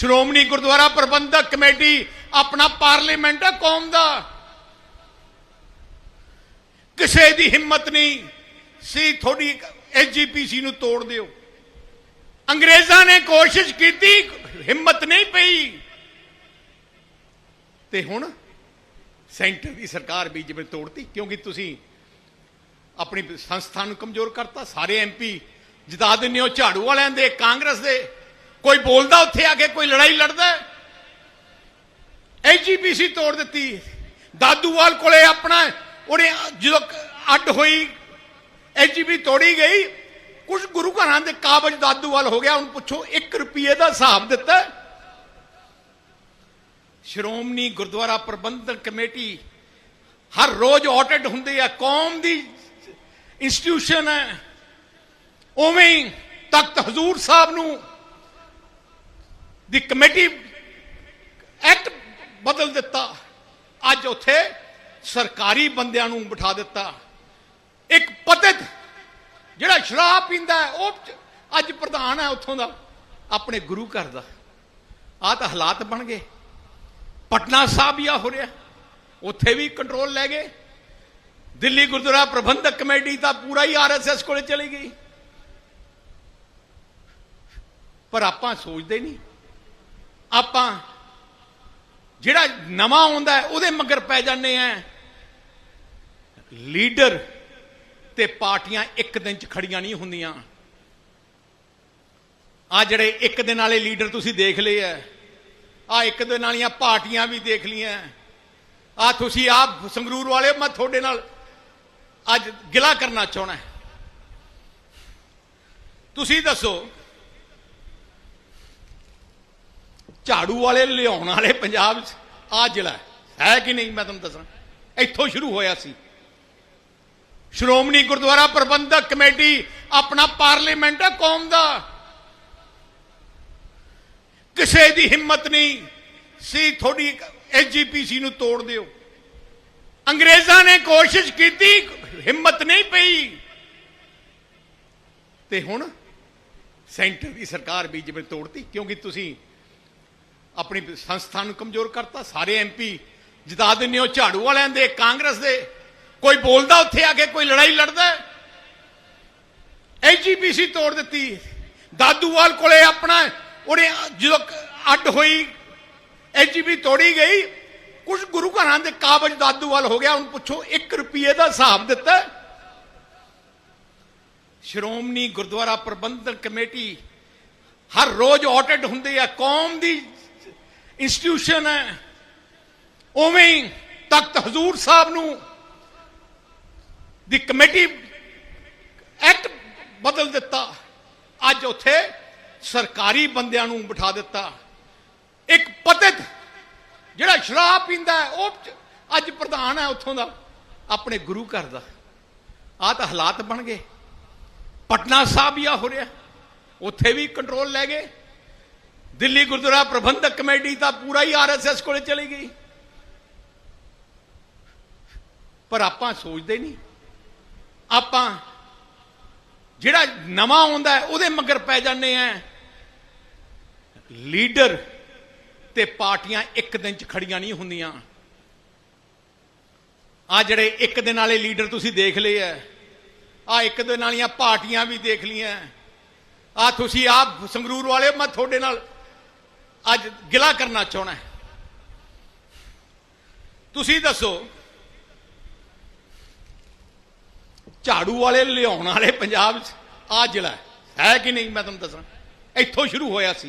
Shiromani Gurdwara Parbandhak committee ਆਪਣਾ parliament ਹੈ ਕੌਮ ਦਾ। ਕਿਸੇ ਦੀ ਹਿੰਮਤ ਨਹੀਂ। ਸੀ ਤੁਹਾਡੀ ਐਸਜੀਪੀਸੀ ਨੂੰ ਤੋੜ ਦਿਓ। ਅੰਗਰੇਜ਼ਾਂ ਨੇ ਕੋਸ਼ਿਸ਼ ਕੀਤੀ, ਹਿੰਮਤ ਨਹੀਂ ਪਈ। ਤੇ ਹੁਣ ਸੈਂਟਰ ਦੀ ਸਰਕਾਰ ਵੀ ਜਿਵੇਂ ਤੋੜਤੀ, ਕਿਉਂਕਿ ਤੁਸੀਂ ਆਪਣੀ ਸੰਸਥਾ ਨੂੰ ਕਮਜ਼ੋਰ ਕਰਤਾ, ਸਾਰੇ ਐਮਪੀ ਜਿਤਾ ਦਿੰਦੇ ਹੋ, ਝਾੜੂ ਵਾਲਿਆਂ ਦੇ, ਕਾਂਗਰਸ ਦੇ। ਕੋਈ ਬੋਲਦਾ ਉੱਥੇ ਆ ਕੇ, ਕੋਈ ਲੜਾਈ ਲੜਦਾ ਐਜੀਪੀਸੀ ਤੋੜ ਦਿੱਤੀ। ਦਾਦੂਵਾਲ ਕੋਲੇ ਆਪਣਾ, ਉਹਨੇ ਜਦੋਂ ਅੱਡ ਹੋਈ ਐਜੀਪੀ ਤੋੜੀ ਗਈ ਕੁਝ ਗੁਰੂ ਘਰਾਂ ਦੇ ਕਾਬਜ ਦਾਦੂਵਾਲ ਹੋ ਗਿਆ ਹੁਣ ਪੁੱਛੋ 1 ਰੁਪਏ ਦਾ ਹਿਸਾਬ ਦਿੱਤਾ। ਸ਼੍ਰੋਮਣੀ ਗੁਰਦੁਆਰਾ ਪ੍ਰਬੰਧਕ ਕਮੇਟੀ, ਹਰ ਰੋਜ਼ ਆਡਿਟ ਹੁੰਦੇ ਹੈ, ਕੌਮ ਦੀ ਇੰਸਟੀਟਿਊਸ਼ਨ ਹੈ। ਉਵੇਂ ਤਖਤ ਹਜ਼ੂਰ ਸਾਹਿਬ ਨੂੰ ਦੀ ਕਮੇਟੀ ਐਕਟ ਬਦਲ ਦਿੱਤਾ। ਅੱਜ ਉੱਥੇ ਸਰਕਾਰੀ ਬੰਦਿਆਂ ਨੂੰ ਬਿਠਾ ਦਿੱਤਾ। ਇੱਕ ਪਤਿਤ ਜਿਹੜਾ ਸ਼ਰਾਬ ਪੀਂਦਾ ਉਹ ਅੱਜ ਪ੍ਰਧਾਨ ਹੈ ਉੱਥੋਂ ਦਾ, ਆਪਣੇ ਗੁਰੂ ਘਰ ਦਾ। ਆ ਤਾਂ ਹਾਲਾਤ ਬਣ ਗਏ। ਪਟਨਾ ਸਾਹਿਬ ਹੀ ਆ ਹੋ ਰਿਹਾ। ਉੱਥੇ ਵੀ ਕੰਟਰੋਲ ਲੈ ਗਏ। ਦਿੱਲੀ ਗੁਰਦੁਆਰਾ ਪ੍ਰਬੰਧਕ ਕਮੇਟੀ ਤਾਂ ਪੂਰਾ ਹੀ ਆਰਐਸਐਸ ਕੋਲੇ ਚਲੀ ਗਈ। ਪਰ ਆਪਾਂ ਸੋਚਦੇ ਨਹੀਂ। ਆਪਾਂ ਜਿਹੜਾ ਨਵਾਂ ਆਉਂਦਾ ਹੈ, ਉਹਦੇ ਮਗਰ ਪੈ ਜਾਂਦੇ ਆ ਲੀਡਰ ਤੇ ਪਾਰਟੀਆਂ ਇੱਕ ਦਿਨ ਚ ਖੜੀਆਂ ਨਹੀਂ ਹੁੰਦੀਆਂ। ਆ ਜਿਹੜੇ ਇੱਕ ਦਿਨ ਵਾਲੇ ਲੀਡਰ ਤੁਸੀਂ ਦੇਖ ਲਏ ਆ ਆ ਇੱਕ ਦਿਨ ਵਾਲੀਆਂ ਪਾਰਟੀਆਂ ਵੀ ਦੇਖ ਲਈਆਂ ਆ ਤੁਸੀਂ ਆਪ ਸੰਗਰੂਰ ਵਾਲੇ ਮੈਂ ਤੁਹਾਡੇ ਨਾਲ ਅੱਜ ਗਿਲਾ ਕਰਨਾ ਚਾਹਣਾ ਤੁਸੀਂ ਦੱਸੋ ਝਾੜੂ ਵਾਲੇ, ਲਿਆਉਣ ਵਾਲੇ ਪੰਜਾਬ 'ਚ। ਆ ਜ਼ਿਲ੍ਹਾ ਹੈ। ਕਿ ਨਹੀਂ ਮੈਂ ਤੁਹਾਨੂੰ ਦੱਸਾਂ? ਇੱਥੋਂ ਸ਼ੁਰੂ ਹੋਇਆ ਸੀ। ਸ਼੍ਰੋਮਣੀ ਗੁਰਦੁਆਰਾ ਪ੍ਰਬੰਧਕ ਕਮੇਟੀ ਆਪਣਾ ਪਾਰਲੀਮੈਂਟ ਹੈ ਕੌਮ ਦਾ। ਕਿਸੇ ਦੀ ਹਿੰਮਤ ਨਹੀਂ। ਸੀ ਤੁਹਾਡੀ ਐਸਜੀਪੀਸੀ ਨੂੰ ਤੋੜ ਦਿਓ। ਅੰਗਰੇਜ਼ਾਂ ਨੇ ਕੋਸ਼ਿਸ਼ ਕੀਤੀ, ਹਿੰਮਤ ਨਹੀਂ ਪਈ। ਤੇ ਹੁਣ ਸੈਂਟਰ ਦੀ ਸਰਕਾਰ ਵੀ ਜਿਵੇਂ ਤੋੜਤੀ, ਕਿਉਂਕਿ ਤੁਸੀਂ ਆਪਣੀ ਸੰਸਥਾ ਨੂੰ ਕਮਜ਼ੋਰ ਕਰਤਾ, ਸਾਰੇ ਐਮਪੀ ਜਿਤਾ ਦਿੰਦੇ ਹੋ, ਝਾੜੂ ਵਾਲਿਆਂ ਦੇ, ਕਾਂਗਰਸ ਦੇ। ਕੋਈ ਬੋਲਦਾ ਉੱਥੇ ਆ ਕੇ, ਕੋਈ ਲੜਾਈ ਲੜਦਾ ਐਜੀਪੀਸੀ ਤੋੜ ਦਿੱਤੀ। ਦਾਦੂਵਾਲ ਕੋਲੇ ਆਪਣਾ, ਉਹਨੇ ਜਦੋਂ ਅੱਡ ਹੋਈ ਐਜੀਪੀ ਤੋੜੀ ਗਈ ਕੁਝ ਗੁਰੂ ਘਰਾਂ ਦੇ ਕਾਬਜ ਦਾਦੂਵਾਲ ਹੋ ਗਿਆ ਹੁਣ ਪੁੱਛੋ 1 ਰੁਪਏ ਦਾ ਹਿਸਾਬ ਦਿੱਤਾ। ਸ਼੍ਰੋਮਣੀ ਗੁਰਦੁਆਰਾ ਪ੍ਰਬੰਧਕ ਕਮੇਟੀ ਹਰ ਰੋਜ਼ ਆਡਿਟ ਹੁੰਦੇ ਆ ਕੌਮ ਦੀ ਇੰਸਟੀਟਿਊਸ਼ਨ ਹੈ। ਉਵੇਂ ਹੀ ਤਖਤ ਹਜ਼ੂਰ ਸਾਹਿਬ ਨੂੰ ਦੀ ਕਮੇਟੀ ਐਕਟ ਬਦਲ ਦਿੱਤਾ। ਅੱਜ ਉੱਥੇ ਸਰਕਾਰੀ ਬੰਦਿਆਂ ਨੂੰ ਬਿਠਾ ਦਿੱਤਾ। ਇੱਕ ਪਤਿਤ ਜਿਹੜਾ ਸ਼ਰਾਬ ਪੀਂਦਾ ਹੈ, ਉਹ ਅੱਜ ਪ੍ਰਧਾਨ ਹੈ ਉੱਥੋਂ ਦਾ ਆਪਣੇ ਗੁਰੂ ਘਰ ਦਾ। ਆ ਤਾਂ ਹਾਲਾਤ ਬਣ ਗਏ। ਪਟਨਾ ਸਾਹਿਬ ਹੀ ਆ ਹੋ ਰਿਹਾ। ਉੱਥੇ ਵੀ ਕੰਟਰੋਲ ਲੈ ਗਏ। ਦਿੱਲੀ ਗੁਰਦੁਆਰਾ ਪ੍ਰਬੰਧਕ ਕਮੇਟੀ ਤਾਂ ਪੂਰਾ ਹੀ ਆਰਐਸਐਸ ਕੋਲੇ ਚਲੀ ਗਈ। ਪਰ ਆਪਾਂ ਸੋਚਦੇ ਨਹੀਂ। ਆਪਾਂ ਜਿਹੜਾ ਨਵਾਂ ਆਉਂਦਾ ਉਹਦੇ ਮਗਰ ਪੈ ਜਾਂਦੇ ਆ। ਲੀਡਰ ਤੇ ਪਾਰਟੀਆਂ ਇੱਕ ਦਿਨ ਚ ਖੜੀਆਂ ਨਹੀਂ ਹੁੰਦੀਆਂ। ਆ ਜਿਹੜੇ ਇੱਕ ਦਿਨ ਵਾਲੇ ਲੀਡਰ ਤੁਸੀਂ ਦੇਖ ਲਏ ਆ ਆ ਇੱਕ ਦਿਨ ਵਾਲੀਆਂ ਪਾਰਟੀਆਂ ਵੀ ਦੇਖ ਲਈਆਂ। ਆ ਤੁਸੀਂ ਆਪ ਸੰਗਰੂਰ ਵਾਲੇ ਮੈਂ ਤੁਹਾਡੇ ਨਾਲ ਅੱਜ ਗਿਲਾ ਕਰਨਾ ਚਾਹਣਾ ਤੁਸੀਂ ਦੱਸੋ, ਝਾੜੂ ਵਾਲੇ, ਲਿਆਉਣ ਵਾਲੇ ਪੰਜਾਬ 'ਚ ਆ ਜ਼ਿਲ੍ਹਾ ਹੈ ਕਿ ਨਹੀਂ? ਮੈਂ ਤੁਹਾਨੂੰ ਦੱਸਾਂ। ਇੱਥੋਂ ਸ਼ੁਰੂ ਹੋਇਆ ਸੀ।